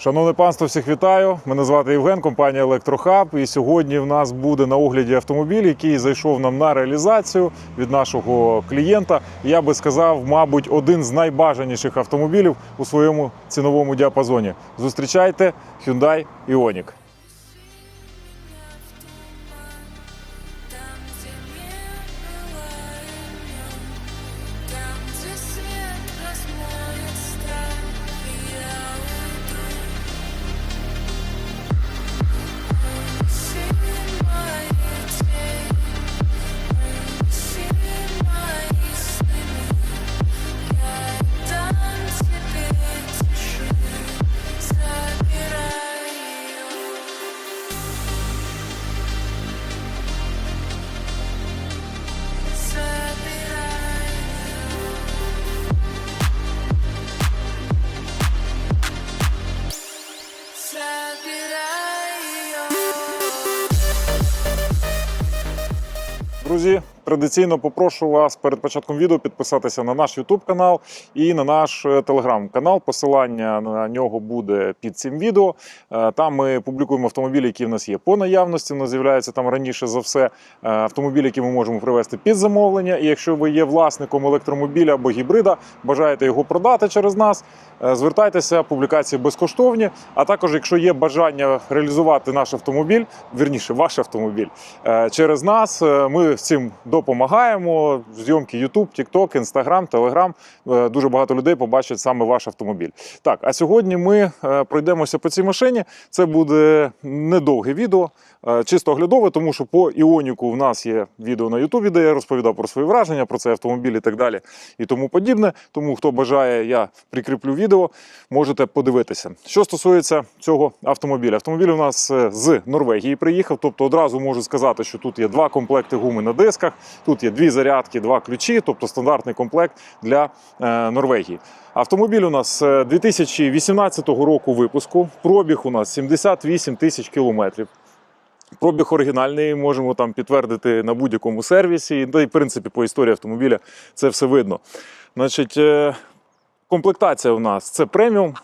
Шановне панство, всіх вітаю. Мене звати Євген, компанія Електрохаб. І сьогодні в нас буде на огляді автомобіль, який зайшов нам на реалізацію від нашого клієнта. Я би сказав, мабуть, один з найбажаніших автомобілів у своєму ціновому діапазоні. Зустрічайте Hyundai Ioniq. Друзі, традиційно попрошу вас перед початком відео підписатися на наш YouTube канал і на наш е, Telegram канал. Посилання на нього буде під цим відео. Е, Там ми публікуємо автомобілі, які в нас є по наявності. У нас з'являються там раніше за все е, автомобілі, які ми можемо привезти під замовлення. І якщо ви є власником електромобіля або гібрида, бажаєте його продати через нас, звертайтеся, публікації безкоштовні. А також, якщо є бажання реалізувати наш автомобіль, вірніше, ваш автомобіль е, через нас, е, ми цим допомагаємо. Зйомки YouTube, TikTok, Instagram, Telegram. Е, Дуже багато людей побачать саме ваш автомобіль. Так, а сьогодні ми е, пройдемося по цій машині. Це буде недовге відео, е, чисто оглядове, тому що по Іоніку в нас є відео на Ютубі, де я розповідав про свої враження, про цей автомобіль і так далі, і тому подібне. Тому хто бажає, я прикріплю відео, можете подивитися. Що стосується цього автомобіля, автомобіль у нас е, з Норвегії приїхав, тобто одразу можу сказати, що тут є два комплекти гуми на дисках, тут є дві зарядки, два ключі, тобто стандартний комплект для е, Норвегії. Автомобіль у нас е, 2018 року випуску. Пробіг у нас 78 тисяч кілометрів. Пробіг оригінальний, можемо там підтвердити на будь-якому сервісі. Й в принципі по історії автомобіля це все видно. Значить, е, комплектація у нас це преміум.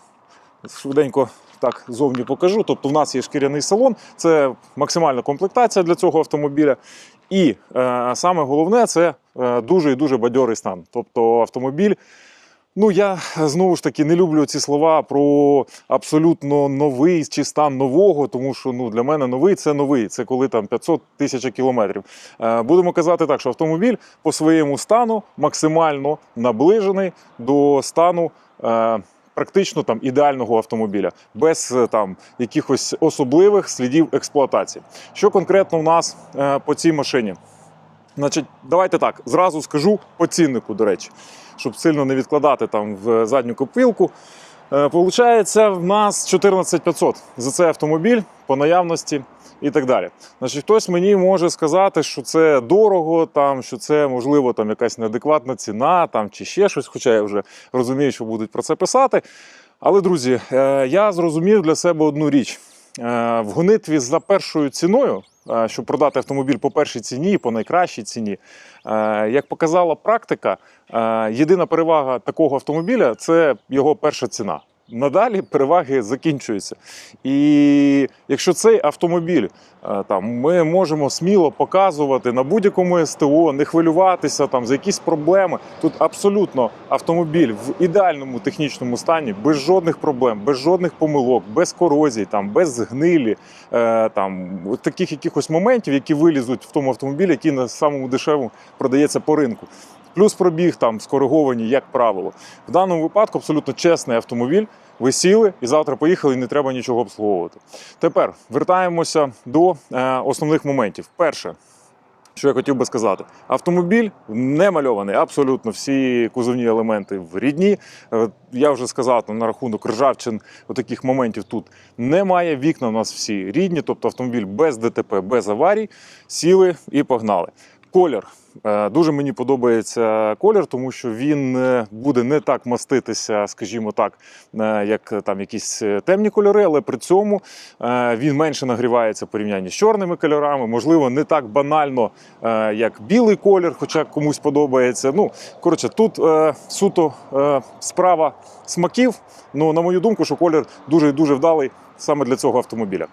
Швиденько так зовні покажу. Тобто, в нас є шкіряний салон, це максимальна комплектація для цього автомобіля. І е, саме головне це е, дуже і дуже бадьорий стан. Тобто автомобіль. Ну, я е, знову ж таки не люблю ці слова про абсолютно новий чи стан нового, тому що ну, для мене новий це новий. Це коли там 500 тисяч кілометрів. Е, будемо казати так, що автомобіль по своєму стану максимально наближений до стану. Е, Практично там ідеального автомобіля, без там якихось особливих слідів експлуатації. Що конкретно у нас е, по цій машині? Значить, давайте так, зразу скажу по ціннику, до речі, щоб сильно не відкладати там в задню копилку. Е, Получається, в нас 14500 за цей автомобіль по наявності і так далі. Значить, хтось мені може сказати, що це дорого, там, що це можливо там якась неадекватна ціна там, чи ще щось, хоча я вже розумію, що будуть про це писати. Але, друзі, е, я зрозумів для себе одну річ. Е, В гонитві за першою ціною, е, щоб продати автомобіль по першій ціні, по найкращій ціні, е, як показала практика, е, єдина перевага такого автомобіля це його перша ціна. Надалі переваги закінчуються. І якщо цей автомобіль е, там ми можемо сміло показувати на будь-якому СТО, не хвилюватися там за якісь проблеми. Тут абсолютно автомобіль в ідеальному технічному стані, без жодних проблем, без жодних помилок, без корозій, там без гнилі, е, там таких якихось моментів, які вилізуть в тому автомобілі, який на самому дешевому продається по ринку. Плюс пробіг там скориговані, як правило. В даному випадку абсолютно чесний автомобіль. Ви сіли і завтра поїхали, і не треба нічого обслуговувати. Тепер вертаємося до е, основних моментів. Перше, що я хотів би сказати, автомобіль не мальований, абсолютно всі кузовні елементи в рідні. Е, Я вже сказав на рахунок ржавчин, таких моментів тут немає. Вікна у нас всі рідні, тобто автомобіль без ДТП, без аварій, сіли і погнали. Колір. Е, Дуже мені подобається колір, тому що він е, буде не так маститися, скажімо так, е, як там якісь темні кольори, але при цьому він менше нагрівається в порівнянні з чорними кольорами. Можливо, не так банально, як білий колір, хоча комусь подобається. Ну, коротше, тут суто справа смаків. Ну, на мою думку, що колір дуже і дуже вдалий саме для цього автомобіля.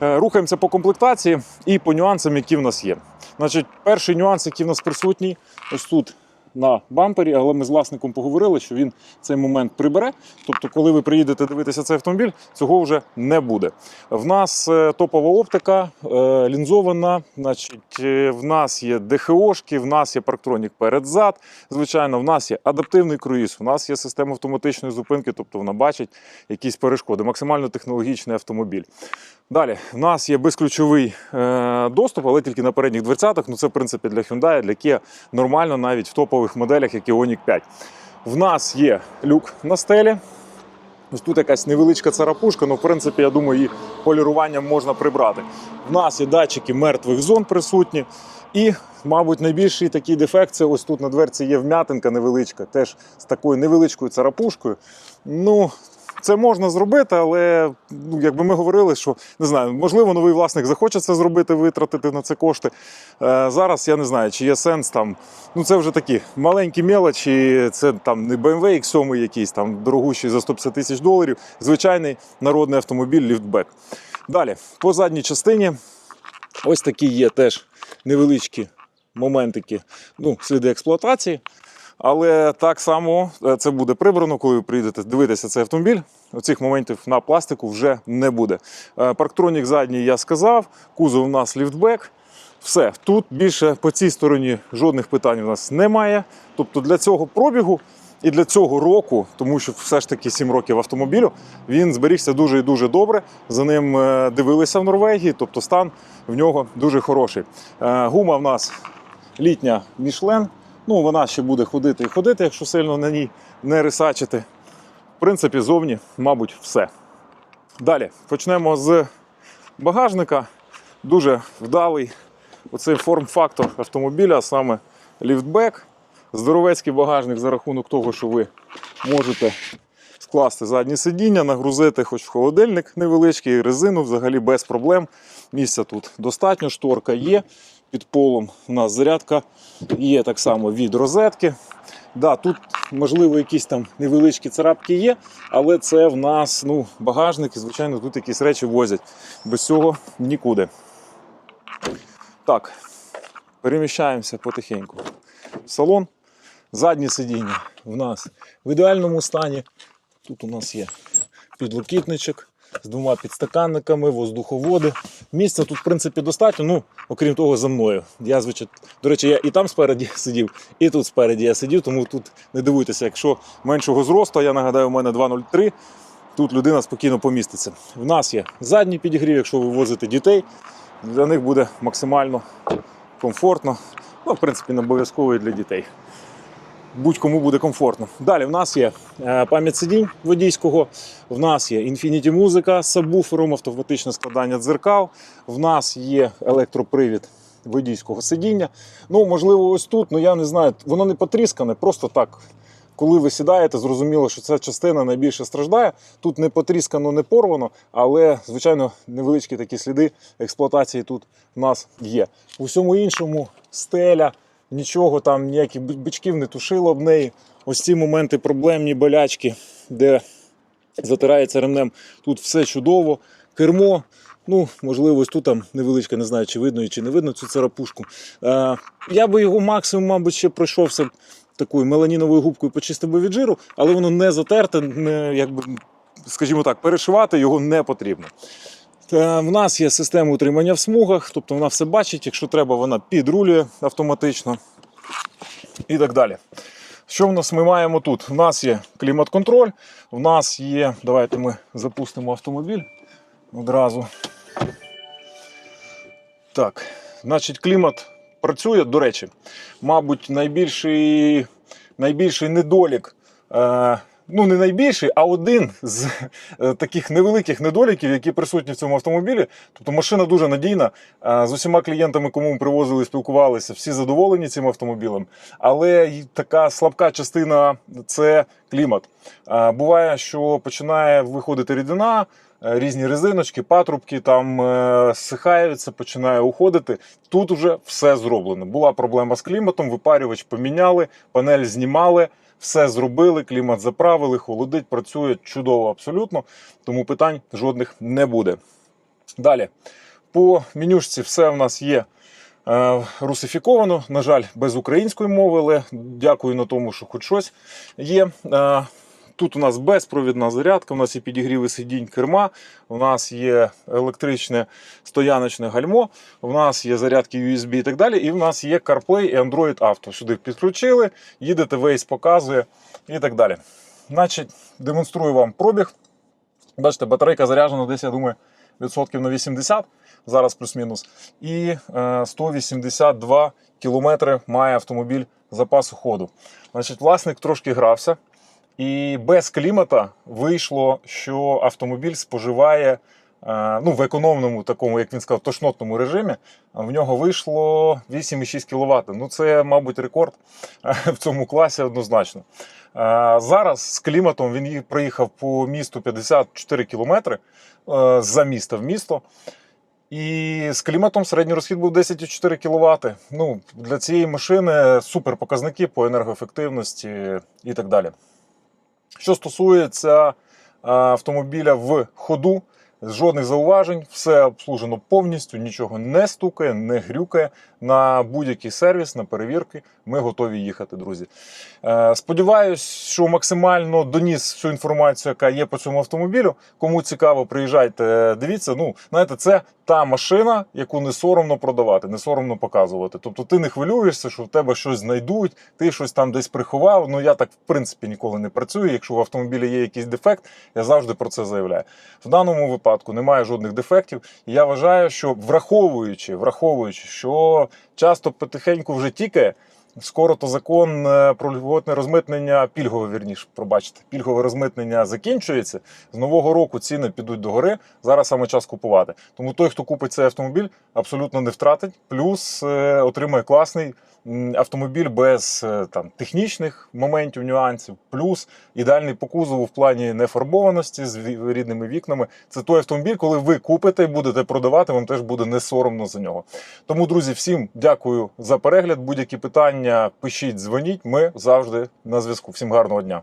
Рухаємося по комплектації і по нюансам, які в нас є. Значить, перший нюанс, який в нас присутній, ось тут на бампері, але ми з власником поговорили, що він цей момент прибере. Тобто, коли ви приїдете дивитися цей автомобіль, цього вже не буде. В нас е, топова оптика, е, лінзована. Значить, е, в нас є ДХОшки, в нас є парктронік перед-зад. Звичайно, в нас є адаптивний круїз, в нас є система автоматичної зупинки, тобто вона бачить якісь перешкоди. Максимально технологічний автомобіль. Далі, в нас є безключовий доступ, але тільки на передніх дверцятах. Ну це в принципі для Hyundai, для Kia нормально навіть в топових моделях, як Ioniq 5. В нас є люк на стелі. Ось тут якась невеличка царапушка, але в принципі, я думаю, її поліруванням можна прибрати. В нас є датчики мертвих зон присутні. І, мабуть, найбільший такий дефект це ось тут на дверці є вм'ятинка невеличка, теж з такою невеличкою царапушкою. Ну, це можна зробити, але ну, якби ми говорили, що не знаю, можливо, новий власник захоче це зробити, витратити на це кошти. Е, зараз я не знаю, чи є сенс там. Ну, це вже такі маленькі мелочі, це там не BMW X7 якийсь там дорогущий за 150 тисяч доларів. Звичайний народний автомобіль ліфтбек. Далі, по задній частині, ось такі є теж невеличкі моментики, ну, сліди експлуатації. Але так само е, це буде прибрано, коли ви приїдете дивитися цей автомобіль. Оцих моментів на пластику вже не буде. Е, Парктронік задній я сказав, кузов у нас ліфтбек. Все, тут більше по цій стороні жодних питань у нас немає. Тобто для цього пробігу і для цього року, тому що все ж таки 7 років автомобілю, він зберігся дуже і дуже добре. За ним е, дивилися в Норвегії, тобто стан в нього дуже хороший. Гума в нас літня Мішлен. Ну, вона ще буде ходити і ходити, якщо сильно на ній не рисачити. В принципі, зовні, мабуть, все. Далі почнемо з багажника. Дуже вдалий оцей форм-фактор автомобіля, а саме ліфтбек. Здоровецький багажник за рахунок того, що ви можете скласти заднє сидіння, нагрузити хоч в холодильник невеличкий, резину взагалі без проблем. Місця тут достатньо, шторка є. Під полом у нас зарядка є так само від розетки. Да, тут, можливо, якісь там невеличкі царапки є, але це в нас ну, багажник, і, звичайно, тут якісь речі возять. Без цього нікуди. Так, переміщаємося потихеньку. В салон. Заднє сидіння в нас в ідеальному стані. Тут у нас є підлокітничок з двома підстаканниками, воздуховоди. Місця тут, в принципі, достатньо. Ну, окрім того, за мною. Я, звичайно, до речі, я і там спереді сидів, і тут спереді я сидів, тому тут не дивуйтеся, якщо меншого зросту, я нагадаю, у мене 2,03. Тут людина спокійно поміститься. В нас є задній підігрів, якщо ви возите дітей, для них буде максимально комфортно. Ну, в принципі, не обов'язково і для дітей. Будь-кому буде комфортно. Далі в нас є е, пам'ять сидінь водійського, в нас є Infinity музика з сабвуфером, автоматичне складання дзеркал, в нас є електропривід водійського сидіння. Ну, можливо, ось тут, ну я не знаю, воно не потріскане, просто так. Коли ви сідаєте, зрозуміло, що ця частина найбільше страждає. Тут не потріскано, не порвано, але, звичайно, невеличкі такі сліди експлуатації тут в нас є. У всьому іншому стеля, нічого там, ніяких бичків не тушило об неї. Ось ці моменти проблемні болячки, де затирається ремнем, тут все чудово. Кермо, ну, можливо, ось тут там невеличка, не знаю, чи видно чи не видно цю царапушку. Е, я би його максимум, мабуть, ще пройшовся б такою меланіновою губкою почистив би від жиру, але воно не затерте, не, якби, скажімо так, перешивати його не потрібно. Е, В нас є система утримання в смугах, тобто вона все бачить, якщо треба, вона підрулює автоматично і так далі. Що в нас ми маємо тут? У нас є клімат-контроль, в нас є. Давайте ми запустимо автомобіль одразу. Так, значить, клімат працює. До речі, мабуть, найбільший, найбільший недолік е, ну не найбільший, а один з е, таких невеликих недоліків, які присутні в цьому автомобілі. Тобто машина дуже надійна. Е, З усіма клієнтами, кому ми привозили, спілкувалися, всі задоволені цим автомобілем. Але така слабка частина це клімат. Буває, що починає виходити рідина. е, Різні резиночки, патрубки там е, зсихаються, починає уходити. Тут вже все зроблено. Була проблема з кліматом, випарювач поміняли, панель знімали, все зробили, клімат заправили, холодить, працює чудово абсолютно, тому питань жодних не буде. Далі, по менюшці все в нас є русифіковано. На жаль, без української мови, але дякую на тому, що хоч щось є. Е, Тут у нас безпровідна зарядка, у нас є підігріви сидінь керма, у нас є електричне стояночне гальмо, у нас є зарядки USB і так далі. І в нас є CarPlay і Android Auto. Сюди підключили, їдете, Waze показує і так далі. Значить, демонструю вам пробіг. Бачите, батарейка заряджена десь, я думаю, відсотків на 80, зараз плюс-мінус. І е, 182 кілометри має автомобіль запасу ходу. Значить, власник трошки грався. І без клімата вийшло, що автомобіль споживає е, ну, в економному такому, як він сказав, тошнотному режимі. В нього вийшло 8,6 кВт. Ну, це, мабуть, рекорд е, в цьому класі однозначно. Е, Зараз з кліматом він їх проїхав по місту 54 км за міста в місто. І з кліматом середній розхід був 10,4 кВт. Ну, для цієї машини супер показники по енергоефективності і так далі. Що стосується е, автомобіля в ходу, жодних зауважень, все обслужено повністю, нічого не стукає, не грюкає. На будь-який сервіс, на перевірки ми готові їхати, друзі. Е, Сподіваюсь, що максимально доніс всю інформацію, яка є по цьому автомобілю. Кому цікаво, приїжджайте, дивіться. Ну, знаєте, це та машина, яку не соромно продавати, не соромно показувати. Тобто ти не хвилюєшся, що в тебе щось знайдуть, ти щось там десь приховав. Ну я так в принципі ніколи не працюю. Якщо в автомобілі є якийсь дефект, я завжди про це заявляю. В даному випадку немає жодних дефектів. І я вважаю, що враховуючи, враховуючи, що часто потихеньку вже тікає. Скоро то закон е, про льготне розмитнення, пільгове вірніше, пробачте, пільгове розмитнення закінчується. З нового року ціни підуть догори. Зараз саме час купувати. Тому той, хто купить цей автомобіль, абсолютно не втратить. Плюс е, отримає класний автомобіль без е, там технічних моментів, нюансів. Плюс ідеальний по кузову в плані нефарбованості з рідними вікнами. Це той автомобіль, коли ви купите і будете продавати, вам теж буде не соромно за нього. Тому, друзі, всім дякую за перегляд. Будь-які питання пишіть, дзвоніть. Ми завжди на зв'язку. Всім гарного дня.